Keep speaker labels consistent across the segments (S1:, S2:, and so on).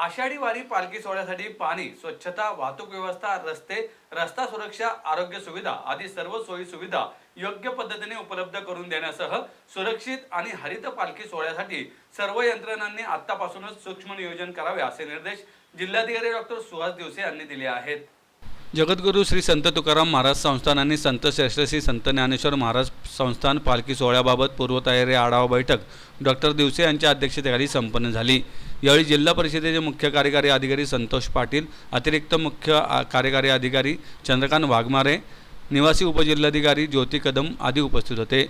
S1: आषाढी वारी पालखी सोहळ्यासाठी पाणी स्वच्छता वाहतूक व्यवस्था रस्ते रस्ता सुरक्षा आरोग्य सुविधा आदी सर्व सोयी सुविधा योग्य पद्धतीने उपलब्ध करून देण्यासह सुरक्षित आणि हरित पालखी सोहळ्यासाठी सर्व यंत्रणांनी आतापासूनच सूक्ष्म नियोजन करावे असे निर्देश जिल्हाधिकारी डॉक्टर सुहास दिवसे यांनी दिले आहेत. जगद्गुरू श्री संत तुकाराम महाराज संस्थान आणि संत श्रेष्ठ श्री संत ज्ञानेश्वर महाराज संस्थान पालखी सोहळ्याबाबत पूर्वतयारी आढावा बैठक डॉक्टर दिवसे यांच्या अध्यक्षतेखाली संपन्न झाली. यावेळी जिल्हा परिषदेचे मुख्य कार्यकारी अधिकारी संतोष पाटील अतिरिक्त मुख्य कार्यकारी अधिकारी चंद्रकांत वाघमारे निवासी उपजिल्हाधिकारी ज्योती कदम आदी उपस्थित होते.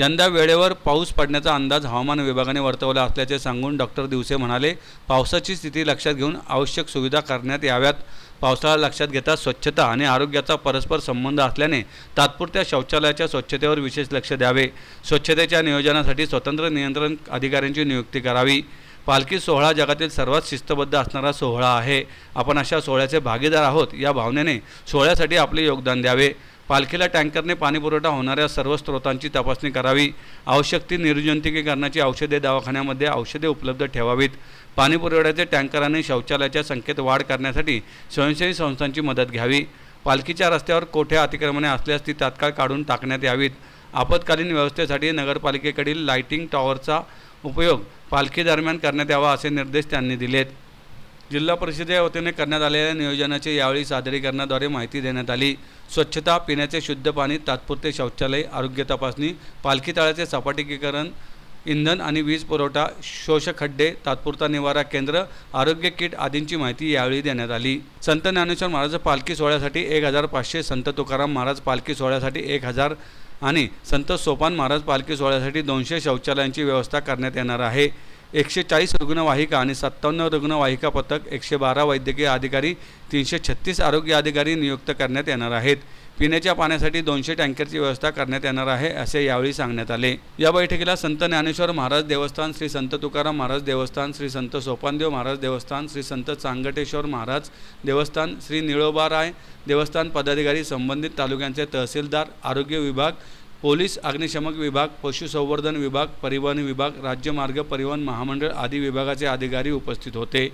S1: यंदा वेळेवर पाऊस पडण्याचा अंदाज हवामान विभागाने वर्तवला असल्याचे सांगून डॉक्टर दिवसे म्हणाले पावसाची स्थिती लक्षात घेऊन आवश्यक सुविधा करण्यात याव्यात. पावसाळा लक्षात घेता स्वच्छता आणि आरोग्याचा परस्पर संबंध असल्याने तात्पुरत्या शौचालयाच्या स्वच्छतेवर विशेष लक्ष द्यावे. स्वच्छतेच्या नियोजनासाठी स्वतंत्र नियंत्रण अधिकाऱ्यांची नियुक्ती करावी. पालखी सोहळा जगातील सर्वात शिस्तबद्ध असणारा सोहळा आहे. आपण अशा सोहळ्याचे भागीदार आहोत या भावनेने सोहळ्यासाठी आपले योगदान द्यावे. पालखीला टँकरने पाणीपुरवठा होणाऱ्या सर्व स्रोतांची तपासणी करावी. आवश्यक ती निर्जंतुकीकरणाची औषधे दवाखान्यामध्ये औषधे उपलब्ध ठेवावीत. पाणीपुरवठ्याचे टँकर आणि शौचालयाच्या संख्येत वाढ करण्यासाठी स्वयंसेवी संस्थांची मदत घ्यावी. पालखीच्या रस्त्यावर कोठ्या अतिक्रमणे असल्यास ती तात्काळ काढून टाकण्यात यावीत. आपत्कालीन व्यवस्थेसाठी नगरपालिकेकडील लायटिंग टॉवरचा उपयोग पालखीदरम्यान करण्यात यावा असे निर्देश त्यांनी दिलेत. जिल्हा परिषदेच्या वतीने करण्यात आलेल्या नियोजनाचे यावेळी सादरीकरणाद्वारे माहिती देण्यात आली. स्वच्छता पिण्याचे शुद्ध पाणी तात्पुरते शौचालय आरोग्य तपासणी पालखी तळाचे सपाटीकीकरण इंधन आणि वीज पुरवठा शोषखड्डे तात्पुरता निवारा केंद्र आरोग्य किट आदींची माहिती यावेळी देण्यात आली. संत ज्ञानेश्वर महाराज पालखी सोहळ्यासाठी एक हजार पाचशे संत तुकाराम महाराज पालखी सोहळ्यासाठी एक हजार आणि संत सोपान महाराज पालखी सोहळ्यासाठी दोनशे शौचालयांची व्यवस्था करण्यात येणार आहे. एकशे चाळीस रुग्णवाहिका आणि सत्तावन्न रुग्णवाहिका पथक एकशे बारा वैद्यकीय अधिकारी तीनशे छत्तीस आरोग्य अधिकारी नियुक्त करण्यात येणार आहेत. पिण्याच्या पाण्यासाठी दोनशे टँकरची व्यवस्था करण्यात येणार आहे असे यावेळी सांगण्यात आले. या बैठकीला संत ज्ञानेश्वर महाराज देवस्थान श्री संत तुकाराम महाराज देवस्थान श्री संत सोपानदेव महाराज देवस्थान श्री संत चांगटेश्वर महाराज देवस्थान श्री निळोबाराय देवस्थान पदाधिकारी संबंधित तालुक्यांचे तहसीलदार आरोग्य विभाग पोलीस अग्निशमक विभाग पशुसंवर्धन विभाग परिवहन विभाग राज्य मार्ग परिवहन महामंडळ आदी विभागाचे अधिकारी उपस्थित होते.